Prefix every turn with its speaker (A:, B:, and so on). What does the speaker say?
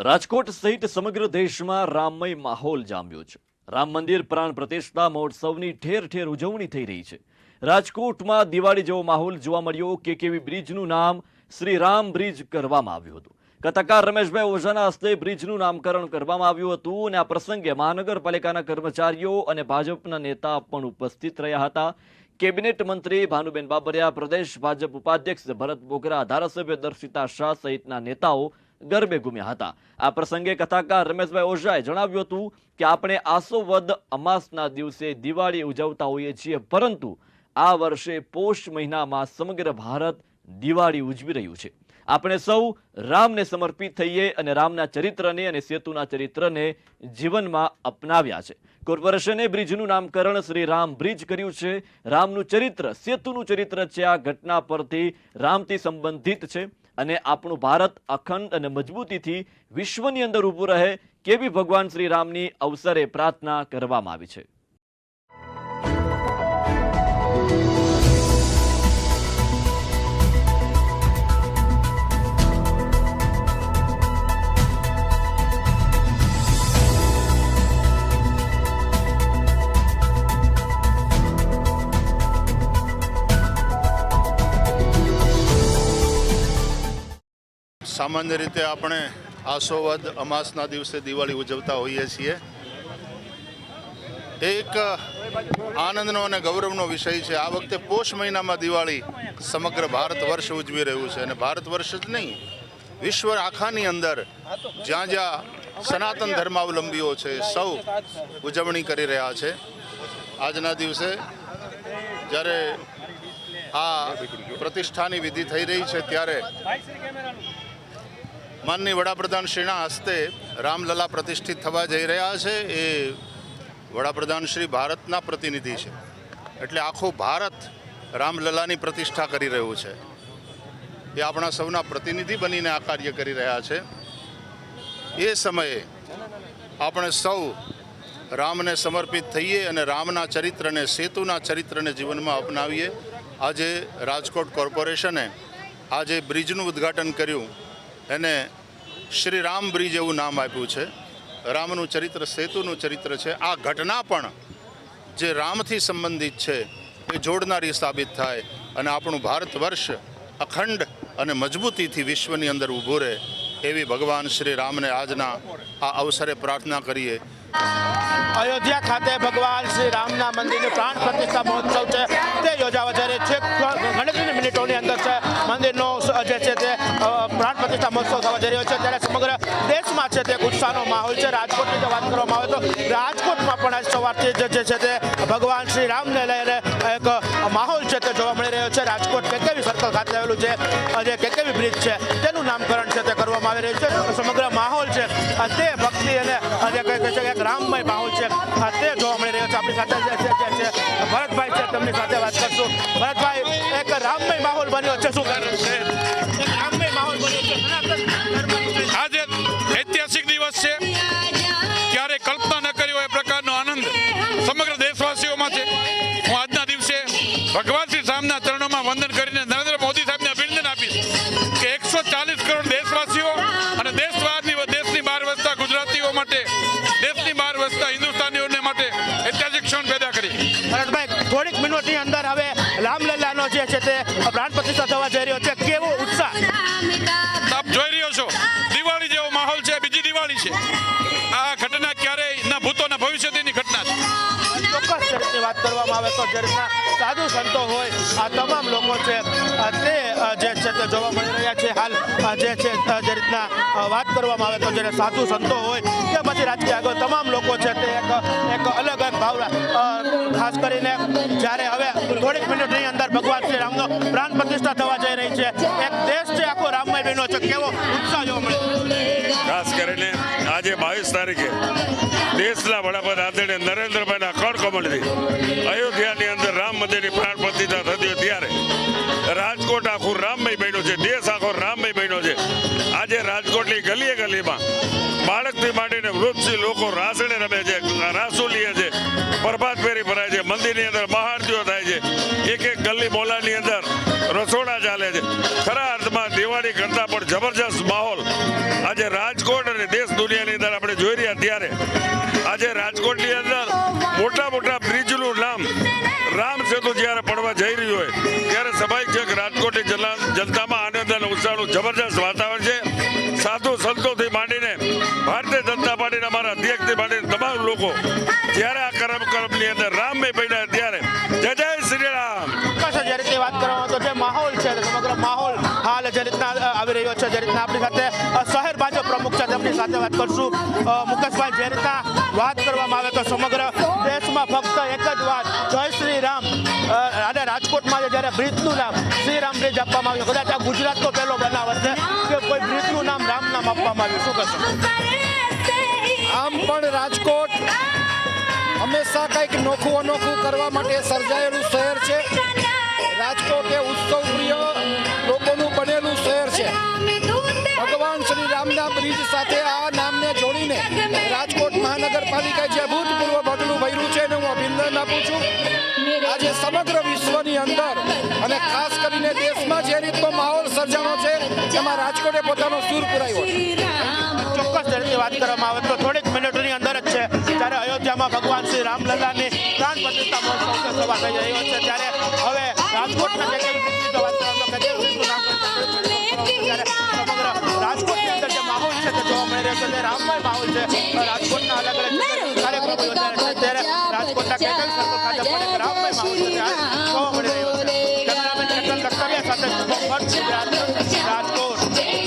A: રાજકોટ સહિત સમગ્ર દેશમાં રામમય માહોલ જામ્યો છે. રામ મંદિર પ્રાણ પ્રતિષ્ઠા મહોત્સવની ઠેર ઠેર ઉજવણી થઈ રહી છે. રાજકોટમાં દિવાળી જેવો માહોલ જોવા મળ્યો કે કેવી બ્રિજનું નામ શ્રી રામ બ્રિજ કરવામાં આવ્યું હતું. કથાકાર રમેશભાઈ ઓઝાના હસ્તે બ્રિજનું નામકરણ કરવામાં આવ્યું હતું અને આ પ્રસંગે મહાનગરપાલિકાના કર્મચારીઓ અને ભાજપના નેતા પણ ઉપસ્થિત રહ્યા હતા. કેબિનેટ મંત્રી ભાનુબેન બાબરિયા, પ્રદેશ ભાજપ ઉપાધ્યક્ષ ભરત બોગરા, ધારાસભ્ય દર્શિતા શાહ સહિતના નેતાઓ ગરબે ઘૂમ્યા હતા. આ પ્રસંગે કથાકાર રમેશભાઈ ઓઝાએ જણાવ્યું હતું કે આપણે આસોવદ અમાસના દિવસે દિવાળી ઉજવતા હોઈએ છીએ, પરંતુ આ વર્ષે પોષ મહિનામાં સમગ્ર ભારત દિવાળી ઉજવી રહ્યું છે. આપણે સૌ રામને સમર્પિત થઈએ અને રામના ચરિત્રને અને સેતુના ચરિત્રને જીવનમાં અપનાવ્યા છે. કોર્પોરેશને બ્રિજનું નામકરણ શ્રી રામ બ્રિજ કર્યું છે. રામનું ચરિત્ર, સેતુનું ચરિત્ર છે. આ ઘટના પરથી રામથી સંબંધિત છે. અને આપણું ભારત અખંડ અને મજબૂતીથી વિશ્વની અંદર ઊભું રહે, કેવી ભગવાન શ્રી રામની અવસરે પ્રાર્થના કરવામાં આવી છે.
B: સામાન્ય રીતે આપણે આસોવદ અમાસના દિવસે દિવાળી ઉજવતા હોઈએ છીએ. એક આનંદનો અને ગૌરવનો વિષય છે. આ વખતે પોષ મહિનામાં દિવાળી સમગ્ર ભારત વર્ષ ઉજવી રહ્યું છે અને ભારત વર્ષ જ નહીં, વિશ્વ આખાની અંદર જ્યાં જ્યાં સનાતન ધર્માવલંબીઓ છે સૌ ઉજવણી કરી રહ્યા છે. આજના દિવસે જ્યારે આ પ્રતિષ્ઠાની વિધિ થઈ રહી છે, ત્યારે માનની વડાપ્રધાન શ્રીના હસ્તે રામલલા પ્રતિષ્ઠિત થવા જઈ રહ્યા છે. એ વડાપ્રધાન શ્રી ભારતના પ્રતિનિધિ છે. એટલે આખું ભારત રામલલાની પ્રતિષ્ઠા કરી રહ્યું છે. એ આપણા સૌના પ્રતિનિધિ બનીને આ કાર્ય કરી રહ્યા છે. એ સમયે આપણે સૌ રામને સમર્પિત થઈએ અને રામના ચરિત્રને, સેતુના ચરિત્રને જીવનમાં અપનાવીએ. આજે રાજકોટ કોર્પોરેશને આજે બ્રિજનું ઉદ્ઘાટન કર્યું. એને શ્રી રામ બ્રિજ એવું નામ આપ્યું છે. રામનું ચરિત્ર, સેતુનું ચરિત્ર છે. આ ઘટના પણ જે રામથી સંબંધિત છે, એ જોડનારી સાબિત થાય અને આપણું ભારત વર્ષ અખંડ અને મજબૂતીથી વિશ્વની અંદર ઊભું રહે એવી ભગવાન શ્રી રામને આજના આ અવસરે પ્રાર્થના કરીએ.
C: અયોધ્યા ખાતે ભગવાન શ્રી રામના મંદિરની પ્રાણ પ્રતિષ્ઠા મહોત્સવ છે. તે યોજાવા જ્યારે છે. ગણતરીની મિનિટોની અંદર છે. મંદિરનો જે છે પ્રાણ પ્રતિષ્ઠા મહોત્સવ થવા જઈ રહ્યો છે. ત્યારે સમગ્ર દેશમાં છે તે ઉત્સાહનો માહોલ છે. રાજકોટની વાત કરવામાં આવે તો રાજકોટમાં પણ આજ સવારથી જ છે તે ભગવાન શ્રી રામને લઈને એક માહોલ છે તે જોવા મળી રહ્યો છે. રાજકોટ કેકેવી સર્કલ ખાતે આવેલું છે જે કેકેવી બ્રિજ છે, તેનું નામકરણ છે તે કરવામાં આવી રહ્યું છે. સમગ્ર માહોલ છે તે ભક્તિ અને જે કહે છે એક રામમય માહોલ છે. તે જોવા મળી રહ્યો છે. આપણી સાથે ભરતભાઈ છે, તેમની સાથે વાત કરશું. ભરતભાઈ
D: ભગવાન શ્રી સામના ચરણોમાં વંદન કરીને નરેન્દ્ર મોદી સાહેબને અભિનંદન આપીશ કે એકસો ચાલીસ કરોડ દેશવાસીઓ અને દેશ બહારની દેશની બહાર વસતા ગુજરાતીઓ માટે દેશની બહાર વસતા હિન્દુસ્તાનીઓને માટે ઐતિહાસિક ક્ષણ પેદા કરી.
C: ભરતભાઈ થોડીક મિનિટની અંદર હવે રામલલ્લાનો જે છે તે પ્રાણ પ્રતિષ્ઠા થવા જઈ રહ્યો છે. કેવો ઉત્સાહ?
D: આપ જોઈ રહ્યો છો. દિવાળી જેવો માહોલ છે બીજી દિવાળી છે.
C: તો જે સાધુ સંતો હોય. આ તમામ લોકો છે તે જે છે તે જોવા મળી રહ્યા છે. હાલ જે છે જે રીતના વાત કરવામાં આવે તો જે સાધુ સંતો હોય કે પછી રાજકીય આગળ તમામ લોકો છે તે એક એક અલગ એક ભાવ ખાસ કરીને જ્યારે હવે થોડીક મિનિટની અંદર ભગવાન શ્રી રામનો પ્રાણ પ્રતિષ્ઠા થવા જઈ રહી છે. એક દેશ છે, આખો રામમય બહેનો છે. કેવો ઉત્સાહ જોવા મળે
E: ખાસ કરીને આજે બાવીસ તારીખે દેશના વડાપ્રધાન અયોધ્યાની અંદર પ્રાણ પ્રતિષ્ઠા થતી હોય ત્યારે રાજકોટ આખું રામમય બન્યું છે. દેશ આખો રામમય બન્યો છે. આજે રાજકોટની ગલીએ ગલીમાં બાળકથી માંડીને વૃદ્ધથી લોકો રાસણે રમે છે, રાસુલીએ છે, પ્રભાત ફેરી ભરાય છે, મંદિરની અંદર મહાઆરતીઓ થાય છે. એક એક ગલી મોલાની અંદર રસોડા ચાલે છે. ખરા અર્થમાં દિવાળી કરતા પણ જબરજસ્ત માહોલ આજે રાજકોટ અને દેશ દુનિયાની અંદર આપણે જોઈ રહ્યા ત્યારે. આજે રાજકોટની અંદર મોટા મોટા બ્રિજનું લોકો. જ્યારે આ કરમ કરમની અંદર રામભાઈ બન્યા ત્યારે જય જય શ્રી રામ
C: જે રીતે વાત કરવામાં તો જે માહોલ છે સમગ્ર માહોલ હાલ જે રીતના આવી રહ્યો છે, જે રીતના આપણી સાથે શહેર ભાજપ પ્રમુખ છે, તેમની સાથે વાત કરશું. મુકેશભાઈ, જે રીતના વાત કરવામાં આવે તો સમગ્ર દેશમાં ફક્ત એક જ વાત, જય શ્રી રામ અને રાજકોટમાં જ્યારે બ્રિજનું નામ શ્રી રામ બ્રિજ આપવામાં આવ્યું. કદાચ આ ગુજરાતનો પહેલો બનાવ હશે કે કોઈ બ્રિજનું નામ રામ નામ આપવામાં આવ્યું. શું કહેશો?
F: પણ રાજકોટ હંમેશા કંઈક નોખું અનોખું કરવા માટે સર્જાયેલું શહેર છે. રાજકોટ એ ઉત્સવ પ્રિય લોકોનું બનેલું શહેર છે. ભગવાન શ્રી રામના બ્રિજ સાથે આ નામને જોડીને રાજકોટ મહાનગરપાલિકાએ જે અભૂતપૂર્વ પગલું ભર્યું છે એને હું અભિનંદન આપું છું. આજે સમગ્ર વિશ્વની અંદર અને ખાસ કરીને દેશમાં જે રીતનો માહોલ સર્જાનો છે, એમાં રાજકોટે પોતાનો સૂર પુરાયો છે.
C: ચોક્કસ વાત કરવામાં આવે તો થોડીક મિનિટોની અંદર જ છે. જ્યારે અયોધ્યામાં ભગવાન શ્રી રામલલ્લાની પ્રાણ પ્રતિષ્ઠા મહોત્સવ સભા થઈ રહ્યો છે.